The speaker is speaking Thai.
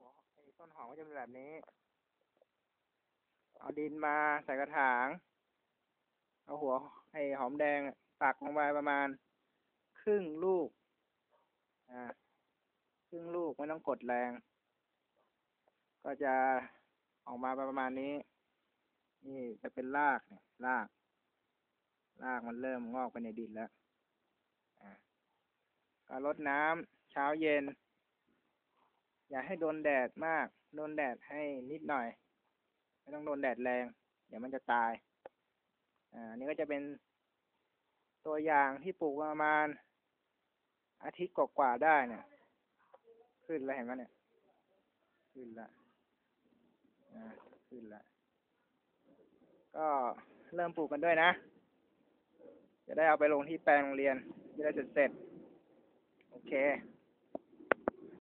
หัวไอ้ต้นหอมก็จะเป็นแบบนี้ เอาดินมาใส่กระถาง เอาหัวไอ้หอมแดงอะปักลงไปประมาณ ครึ่งลูก อ่า ครึ่งลูกไม่ต้องกดแรง ก็จะออกมาประมาณนี้ นี่จะเป็นรากเนี่ยราก รากมันเริ่มงอกไปในดินแล้ว อ่าก็รดน้ำเช้าเย็น อย่าให้โดนแดดมาก โดนแดดให้นิดหน่อย ไม่ต้องโดนแดดแรง เดี๋ยวมันจะตาย อ่า นี่ก็จะเป็นตัวอย่างที่ปลูกประมาณ อาทิตย์กว่าๆได้เนี่ย ขึ้นแล้วเห็นไหมเนี่ย ขึ้นละอ่า ขึ้นละ ก็เริ่มปลูกกันด้วยนะ จะได้เอาไปลงที่แปลงโรงเรียน จะได้เสร็จๆโอเค